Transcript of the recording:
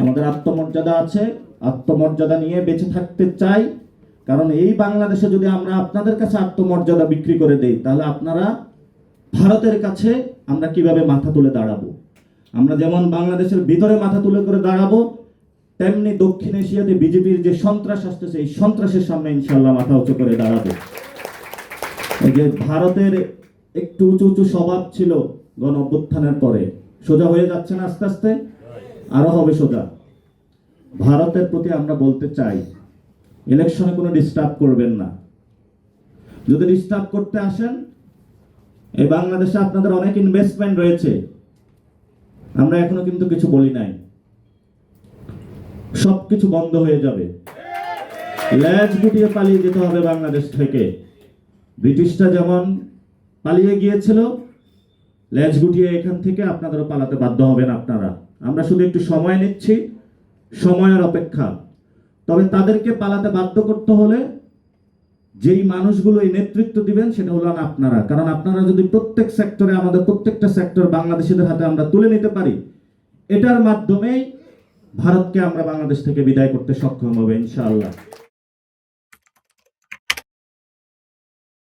আমাদের আত্মমর্যাদা আছে, আত্মমর্যাদা নিয়ে বেঁচে থাকতে চাই। কারণ এই বাংলাদেশে যদি আমরা আপনাদের কাছে আত্মমর্যাদা বিক্রি করে দেই, তাহলে আপনারা ভারতের কাছে আমরা কীভাবে মাথা তুলে দাঁড়াবো? আমরা যেমন বাংলাদেশের ভিতরে মাথা তুলে করে দাঁড়াবো, তেমনি দক্ষিণ এশিয়াতে বিজেপির যে সন্ত্রাস আসতেছে, এই সন্ত্রাসের সামনে ইনশাল্লাহ মাথা উঁচু করে দাঁড়াবো। যে ভারতের একটু উঁচু উঁচু স্বভাব ছিল গণ অভ্যুত্থানের পরে, সোজা হয়ে যাচ্ছে না আস্তে আস্তে? আরও হবে সোজা। ভারতের প্রতি আমরা বলতে চাই ইলেকশনে কোনো ডিস্টার্ব করবেন না। যদি ডিস্টার্ব করতে আসেন, এই বাংলাদেশে আপনাদের অনেক ইনভেস্টমেন্ট রয়েছে। আমরা এখনও কিন্তু কিছু বলি নাই। সবকিছু বন্ধ হয়ে যাবে। ল্যাজ গুটিয়ে পালিয়ে যেতে হবে বাংলাদেশ থেকে। ব্রিটিশরা যেমন পালিয়ে গিয়েছিল ল্যাজ গুটিয়ে এখান থেকে আপনাদেরও পালাতে বাধ্য হবেন আপনারা। আমরা শুধু একটু সময় নিচ্ছি, সময়ের অপেক্ষা। তবে তাদেরকে পালাতে বাধ্য করতে হলে যেই মানুষগুলো এই নেতৃত্ব দিবেন সেটা হলো আপনারা। কারণ আপনারা যদি প্রত্যেক সেক্টরে, আমাদের প্রত্যেকটা সেক্টর বাংলাদেশিদের হাতে আমরা তুলে নিতে পারি, এটার মাধ্যমেই ভারতকে আমরা বাংলাদেশ থেকে বিদায় করতে সক্ষম হবে, ইনশাআল্লাহ।